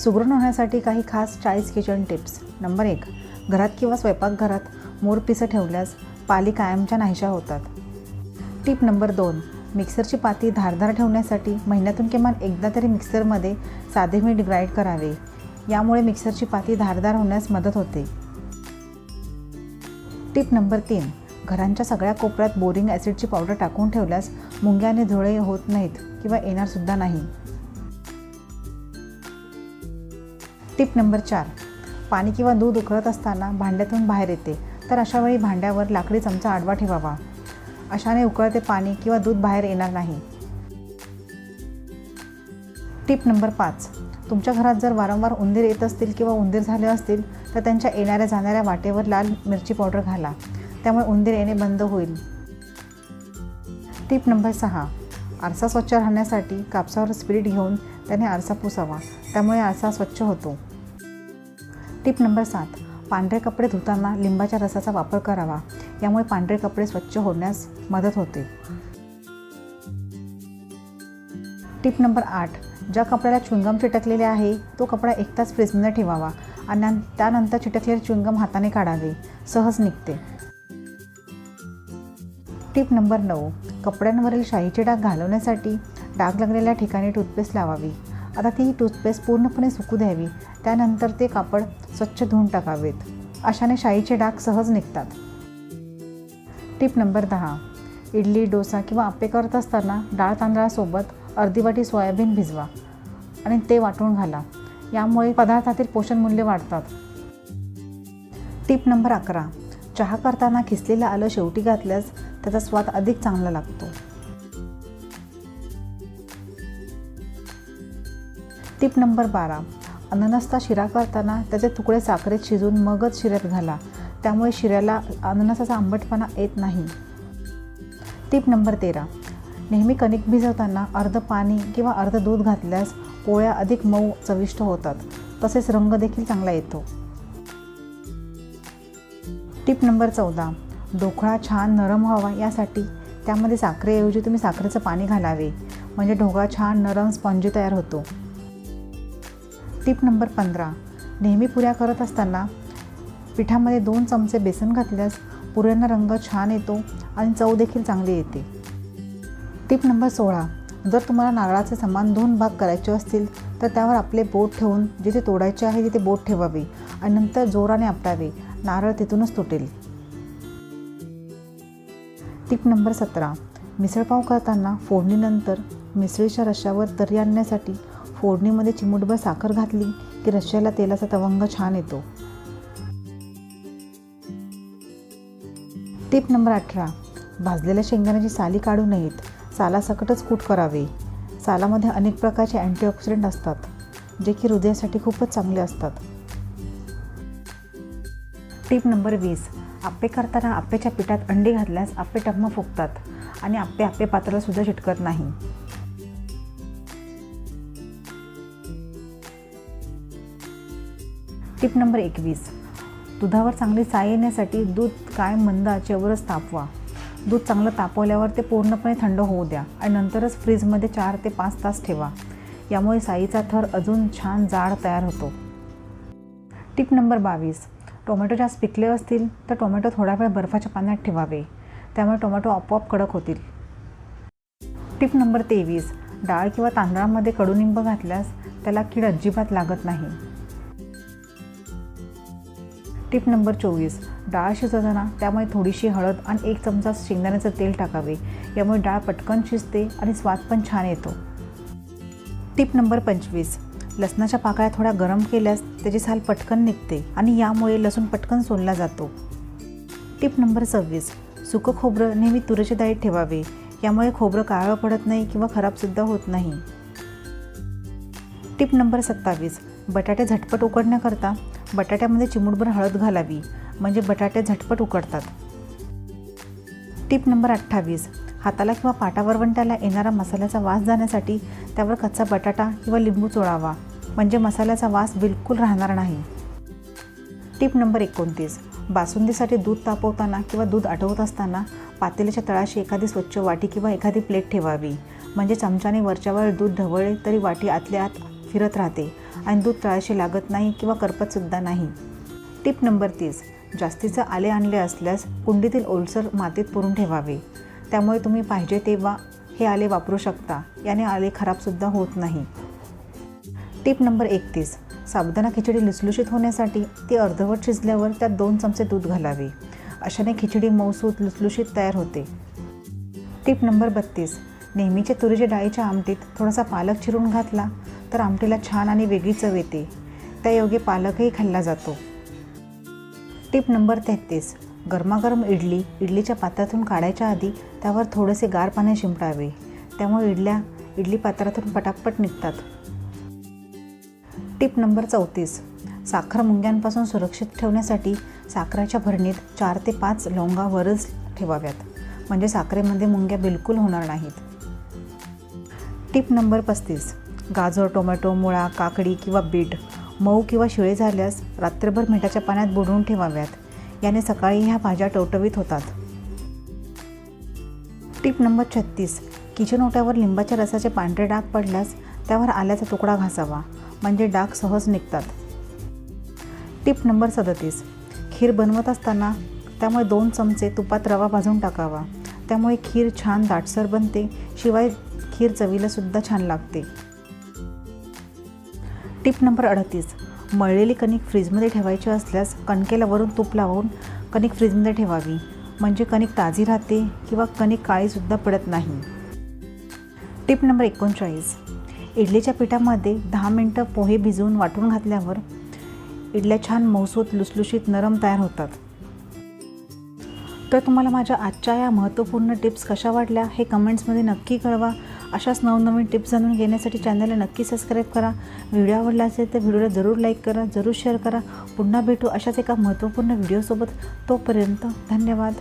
सुगरण होण्यासाठी काही खास चाळीस किचन टिप्स नंबर एक घरात किंवा स्वयंपाकघरात मोरपिसं ठेवल्यास पाली कायमच्या नाहीशा होतात. टिप नंबर दोन मिक्सरची पाती धारदार ठेवण्यासाठी महिन्यातून किमान एकदा तरी मिक्सरमध्ये साधे मीठ ग्राइंड करावे. यामुळे मिक्सरची पाती धारदार होण्यास मदत होते. टिप नंबर तीन घरांच्या सगळ्या कोपऱ्यात बोरिंग ॲसिडची पावडर टाकून ठेवल्यास मुंग्याने धुळे होत नाहीत किंवा येणारसुद्धा नाही. टिप नंबर चार. पाणी किंवा दूध उकळत असताना भांड्यातून बाहेर येते तर अशा वेळी भांड्यावर लाकडी चमचा आडवा ठेवावा. अशाने उकळते पाणी किंवा दूध बाहेर येणार नाही. टिप नंबर पाच. तुमच्या घरात जर वारंवार उंदीर येत असतील किंवा उंदीर झाले असतील तर त्यांच्या येणाऱ्या जाणाऱ्या वाटेवर लाल मिरची पावडर घाला. त्यामुळे उंदीर येणे बंद होईल. टिप नंबर सहा. आरसा स्वच्छ राहण्यासाठी कापसावर स्पिरिट घेऊन त्याने आरसा पुसावा. त्यामुळे आरसा स्वच्छ होतो. टिप नंबर सात. पांढरे कपडे धुताना लिंबाच्या रसाचा वापर करावा. यामुळे पांढरे कपडे स्वच्छ होण्यास मदत होते. टिप नंबर आठ. ज्या कपड्याला चुंगम चिटकलेले आहे तो कपडा एक तास फ्रीजमध्ये ठेवावा आणि त्यानंतर चिटकलेले चुंगम हाताने काढावे. सहज निघते. टिप नंबर नऊ. कपड्यांवरील शाईचे डाग घालवण्यासाठी डाग लागलेल्या ठिकाणी टूथपेस्ट लावावी. आता ती टूथपेस्ट पूर्णपणे सुकू द्यावी त्यानंतर ते कापड स्वच्छ धुवून टाकावेत. अशाने शाईचे डाग सहज निघतात. टिप नंबर दहा. इडली डोसा किंवा आप्पे करत असताना डाळ तांदळासोबत अर्धी वाटी सोयाबीन भिजवा आणि ते वाटून घाला. यामुळे पदार्थातील पोषण मूल्य वाढतात. टिप नंबर अकरा. चहा करताना खिसलेलं आलं शेवटी घातल्यास त्याचा स्वाद अधिक चांगला लागतो. टिप नंबर बारा. अननसचा शिरा करताना त्याचे तुकडे साखरेत शिजून मगच शिऱ्यात घाला. त्यामुळे शिऱ्याला अननसाचा आंबटपणा येत नाही. टिप नंबर तेरा. नेहमी कणिक भिजवताना अर्ध पाणी किंवा अर्ध दूध घातल्यास पोळ्या अधिक मऊ चविष्ट होतात. तसेच रंग देखील चांगला येतो. टिप नंबर चौदा. ढोकळा छान नरम व्हावा यासाठी त्यामध्ये साखरेऐवजी तुम्ही साखरेचं पाणी घालावे. म्हणजे ढोकळा छान नरम स्पंजी तयार होतो. टिप नंबर पंधरा. नेहमी पुऱ्या करत असताना पिठामध्ये दोन चमचे बेसन घातल्यास पुऱ्यांना रंग छान येतो आणि चव देखील चांगली येते. टिप नंबर सोळा. जर तुम्हाला नारळाचे समान दोन भाग करायचे असतील तर त्यावर आपले बोट ठेवून जिथे तोडायचे आहे तिथे बोट ठेवावे आणि नंतर जोराने आपटावे. नारळ तिथूनच तुटेल. टिप नंबर सतरा. मिसळपाव करताना फोडणीनंतर मिसळीच्या रशावर तरी आणण्यासाठी फोडणीमध्ये चिमूटभर साखर घातली की रश्श्याला तेलाचा तवंग छान येतो. टिप नंबर अठरा. भाजलेल्या शेंगदाण्याची साली काढू नयेत. सालासकटच कूट करावे. सालामध्ये अनेक प्रकारचे अँटीऑक्सिडंट असतात जे की हृदयासाठी खूपच चांगले असतात. टिप नंबर वीस. आप्पे करताना आप्प्याच्या पिठात अंडी घातल्यास आप्पे टम्म फुगतात आणि आप्पे आप्पे पात्राला सुद्धा चिटकत नाही. टिप नंबर एकवीस. दुधावर चांगली साय येण्यासाठी दूध काय मंद आचेवरच तापवा. दूध चांगलं तापवल्यावर ते पूर्णपणे थंड होऊ द्या आणि नंतरच फ्रीजमध्ये चार ते पाच तास ठेवा. यामुळे साईचा थर अजून छान जाड तयार होतो. टिप नंबर बावीस. टोमॅटो जास्त पिकले असतील तर टोमॅटो थोडा वेळ बर्फाच्या पाण्यात ठेवावे. त्यामुळे टोमॅटो आपोआप कडक होतील. टिप नंबर तेवीस. डाळ किंवा तांदळामध्ये कडुनिंब घातल्यास त्याला कीड अजिबात लागत नाही. टिप नंबर चोवीस. डाळ शिजवताना त्यामुळे थोडीशी हळद आणि एक चमचा शेंगदाण्याचं तेल टाकावे. यामुळे डाळ पटकन शिजते आणि स्वाद पण छान येतो. टिप नंबर पंचवीस. लसणाच्या पाकळ्या थोड्या गरम केल्यास त्याची साल पटकन निघते आणि यामुळे लसूण पटकन सोलला जातो. टिप नंबर सव्वीस. सुकं खोबरं नेहमी तुरीच्या डाळीत ठेवावे. यामुळे खोबरं काळं पडत नाही किंवा खराबसुद्धा होत नाही. टिप नंबर सत्तावीस. बटाटे झटपट उकडण्याकरता बटाट्यामध्ये चिमूटभर हळद घालावी. म्हणजे बटाटे झटपट उकडतात. टिप नंबर अठ्ठावीस. हाताला किंवा पाटावरवंट्याला येणारा मसाल्याचा वास जाण्यासाठी त्यावर कच्चा बटाटा किंवा लिंबू चोळावा. म्हणजे मसाल्याचा वास बिलकुल राहणार नाही. टिप नंबर एकोणतीस. बासुंदीसाठी दूध तापवताना किंवा दूध आटवत असताना पातेल्याच्या तळाशी एखादी स्वच्छ वाटी किंवा एखादी प्लेट ठेवावी. म्हणजे चमच्याने वरच्यावर दूध ढवळले तरी वाटी आतल्या आत फिरत राहते. आणि दूध तळाशी लागत नाही किंवा करपतसुद्धा नाही. टिप नंबर तीस. जास्तीचं आले आणले असल्यास कुंडीतील ओलसर मातीत पुरून ठेवावे. त्यामुळे तुम्ही पाहिजे तेव्हा हे आले वापरू शकता. याने आले खराबसुद्धा होत नाही. टिप नंबर एकतीस. साबुदाणा खिचडी लुसलुशीत होण्यासाठी ती अर्धवट शिजल्यावर त्यात दोन चमचे दूध घालावे. अशाने खिचडी मऊसूत लुसलुशीत तयार होते. टिप नंबर बत्तीस. नेहमीच्या तुरीच्या डाळीच्या आमटीत थोडासा पालक चिरून घातला. तर आमटीला छान आणि वेगळी चव येते. त्यायोगे पालकही खाल्ला जातो. टिप नंबर तेहतीस. गरमागरम इडली इडलीच्या पात्रातून काढायच्या आधी त्यावर थोडेसे गार पाणी शिंपडावे. त्यामुळे इडल्या इडली पात्रातून पटापट निघतात. टिप नंबर चौतीस. साखर मुंग्यांपासून सुरक्षित ठेवण्यासाठी साखरेच्या भरणीत चार ते पाच लवंगा वरच ठेवाव्यात. म्हणजे साखरेमध्ये मुंग्या बिलकुल होणार नाहीत. टिप नंबर पस्तीस. गाजर टोमॅटो मुळा काकडी किंवा बीट मऊ किंवा शिळे झाल्यास रात्रभर मिठाच्या पाण्यात बुडवून ठेवाव्यात. याने सकाळी ह्या भाज्या टवटवीत होतात. टिप नंबर छत्तीस. किचन ओट्यावर लिंबाच्या रसाचे पांढरे डाग पडल्यास त्यावर आल्याचा तुकडा घासावा म्हणजे डाग सहज निघतात. टिप नंबर सदतीस. खीर बनवत असताना त्यामुळे दोन चमचे तुपात रवा भाजून टाकावा. त्यामुळे खीर छान दाटसर बनते शिवाय खीर चवीला सुद्धा छान लागते. टिप नंबर अडतीस. मळलेली कणिक फ्रीजमध्ये ठेवायची असल्यास कणकेला वरून तूप लावून कणिक फ्रीजमध्ये ठेवावी. म्हणजे कणिक ताजी राहते किंवा कणिक काळीसुद्धा पडत नाही. टिप नंबर एकोणचाळीस. इडलीच्या पिठामध्ये दहा मिनटं पोहे भिजवून वाटून घातल्यावर इडल्या छान मौसूत लुसलुशीत नरम तयार होतात. तर तुम्हाला माझ्या आजच्या या महत्त्वपूर्ण टिप्स कशा वाटल्या हे कमेंट्समध्ये नक्की कळवा. अशाच नवनवीन टिप्स जाणून घेण्यासाठी चॅनलला नक्की सबस्क्राईब करा. व्हिडिओ आवडला असेल तर व्हिडिओला जरूर लाईक करा जरूर शेअर करा. पुन्हा भेटू अशाच एका महत्त्वपूर्ण व्हिडिओसोबत तोपर्यंत धन्यवाद.